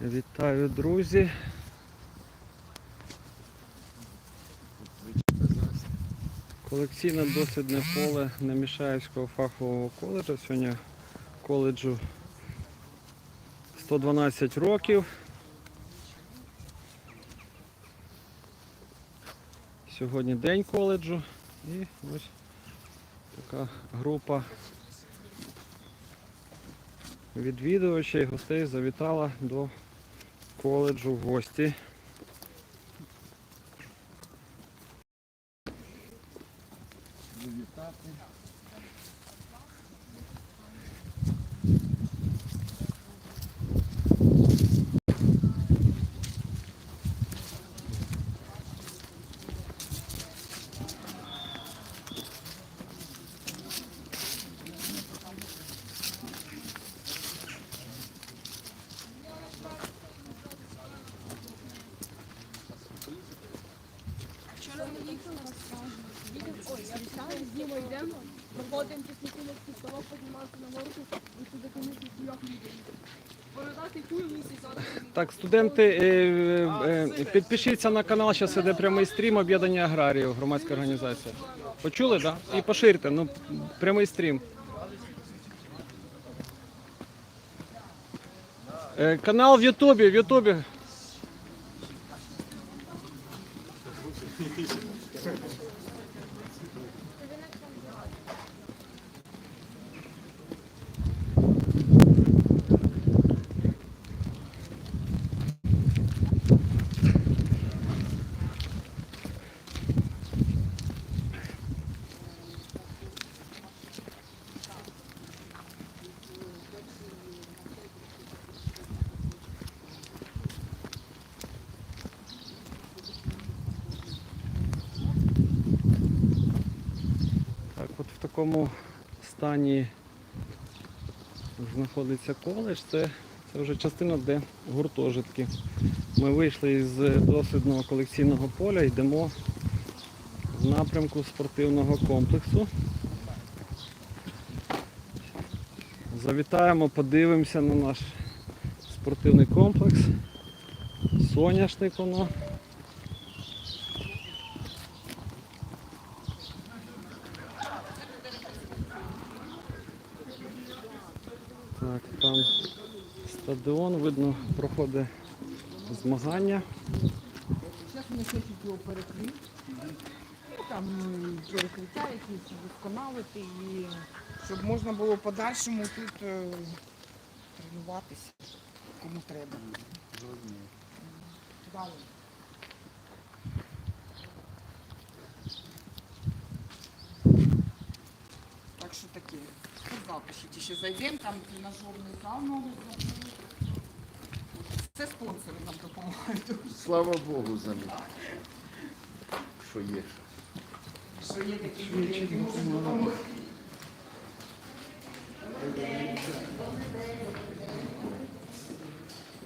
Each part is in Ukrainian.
Вітаю, друзі. Колекційне дослідне поле Немішаївського фахового коледжу. Сьогодні коледжу 112 років. Сьогодні день коледжу і ось така група відвідувачів і гостей завітала до коледжу в гості. Дімо йдемо, проходимо після столов, піднімаємося на горку і людей. Передати кулю місяць. Так, студенти, е, е, підпишіться на канал, зараз іде прямий стрім об'єднання аграріїв, громадська організація. Почули, так? І поширте, ну, прямий стрім. Е, Канал в Ютубі, в Ютубі. От стані знаходиться коледж. Це, це вже частина, де гуртожитки. Ми вийшли із дослідного колекційного поля, йдемо в напрямку спортивного комплексу. Завітаємо, подивимося на наш спортивний комплекс. Соняшник воно. Так, там стадіон, видно, проходить змагання. Зараз вони хочуть його перекрити. Ну, там перекриття якісь вдосконалити і щоб можна було в подальшому тут е, тренуватися, кому треба. Далі. Так що таке. Завтра ще, зайдемо, там тренажерний зал новий зробили. Це спонсори нам допомагають. Слава Богу за них. Що є. Що є такі люди, які можуть допомогти.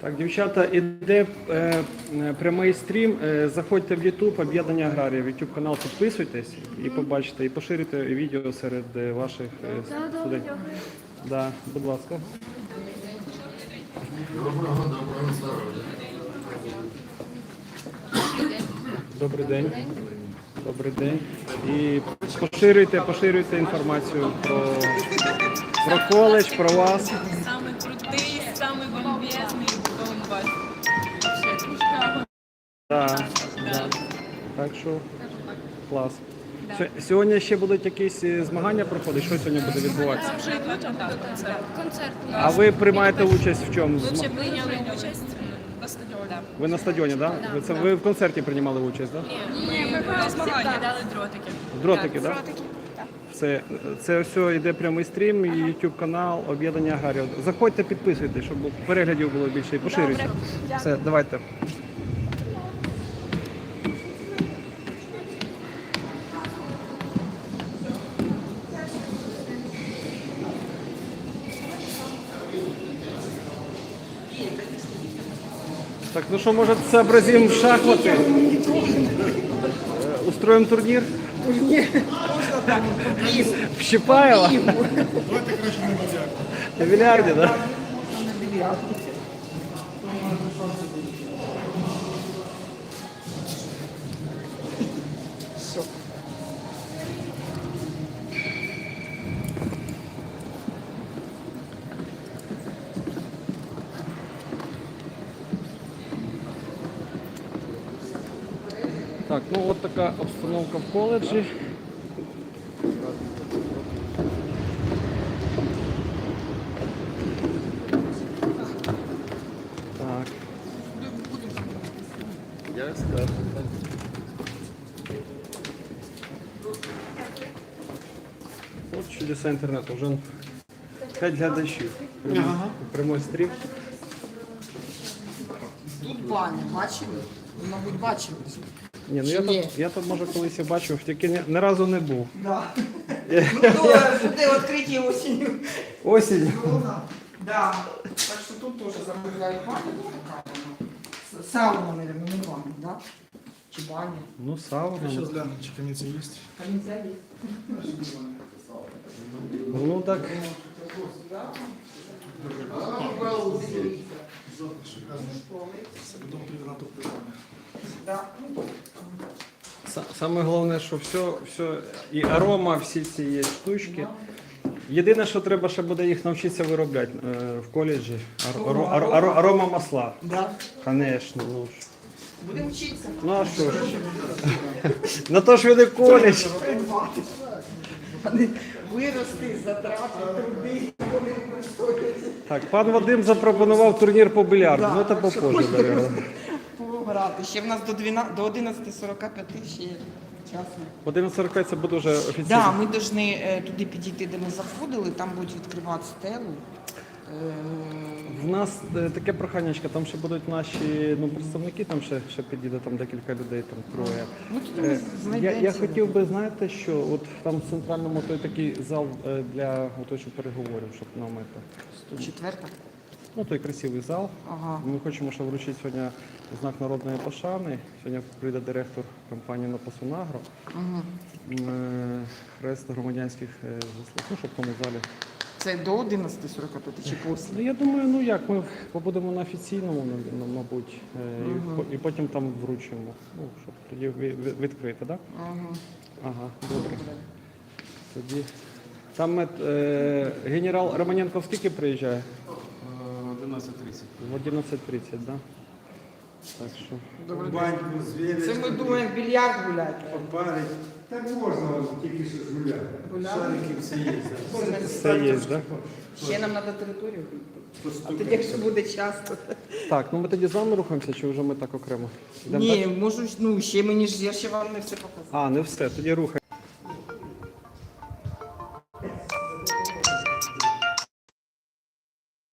Так, дівчата, іде е, е, прямий стрім. Е, заходьте в YouTube, об'єднання аграріїв, YouTube канал, підписуйтесь і побачите, і поширюйте відео серед е, ваших е, студентів. Да, будь ласка. Добрий день. Добрий день. І поширюйте, поширюйте інформацію про, про коледж, про вас. Самый крутый, самый бомбезный бомба. Так, да. так що клас. Сьо- Сьогодні ще будуть якісь е, змагання проходити. Що сьогодні буде відбуватися? Вже йдуть а так, концерт. А ви приймаєте участь в чому? Ми Зма- вже прийняли участь на стадіоні. Ви на стадіоні, так? Да? Ви це ви в концерті приймали участь, так? Да? Ні, ми на змагання дали дротики. Дротики, так? Да? Це, це все йде прямий стрім, YouTube канал, об'єднання аграріїв. Заходьте, підписуйтесь, щоб переглядів було більше і поширюйте. Все, давайте. Так, ну що, може, сообразим в шахмати? Устроїмо турнір? В Щипаєва? На більярді, так? Да? Так, ну от така обстановка в коледжі. Так, Я скажу. от чудеса інтернету. Вже 5 глядачів. Прямий, прямий стрім. Тут баня, бачили? Ви, мабуть, бачили. Ні, ну я тут, я тут може колись і бачив, тільки ні, ні разу не був. Да. Ну, то туди відкриті осінню. Осінь. Да. Так що тут теж замовляють баню. ну, така вона. С- Сауна, мабуть, не баня, да? Чи баня? Ну, сауна. Сейчас глянем, чи камінці є. Камінця є. Ну так. Дом привату приймає. Да. Са- Саме головне, що все, все, і арома, всі ці є штучки. Єдине, що треба ще буде їх навчитися виробляти е, в коледжі. Ар- аро- аро- аро- арома масла. Да. Ну, ж. Будемо вчитися. ну а що ж? На то ж він і коледж. Вони вирости, затрати, труди, вони стоять. Так, пан Вадим запропонував турнір по бильярду. Да, Ну це попозже, наверное прибирати. Ще в нас до 12, до 11.45 ще є час. 11.45 це буде вже офіційно. Да, ми повинні е, туди підійти, де ми заходили, там будуть відкривати стелу. Е, в нас е, таке проханячка, там ще будуть наші ну, представники, там ще, ще підійде там декілька людей, там троє. Ну, я, я хотів би, знаєте, що от там в центральному той такий зал для того, переговорів, щоб нам намити. 104. Ну той красивий зал. Ага. Ми хочемо ще вручити сьогодні знак народної пошани. Сьогодні прийде директор компанії Напасунагро. Угу. Е, Хрест громадянських е, заслуг, ну, щоб в тому залі. Це до 11.45 чи після? Ну, я думаю, ну як, ми побудемо на офіційному, на- на- мабуть, е, і, потім там вручимо. Ну, щоб тоді відкрити, так? Ага. Ага, добре. Тоді. Там е, генерал Романенко скільки приїжджає? 11.30. В 11.30, так? Да? Так що. Баньку, звірить, Це ми думаємо в більярд гуляти. попарить. Так можна, тільки що згуляти. Шарики всі є. Все є, так? Да? Ще нам треба територію. А тоді, якщо буде час, то... Так, ну ми тоді з вами рухаємося, чи вже ми так окремо? Йдемо Ні, так? можу, ну, ще мені ж, я ще вам не все показала. А, не все, тоді рухаємо.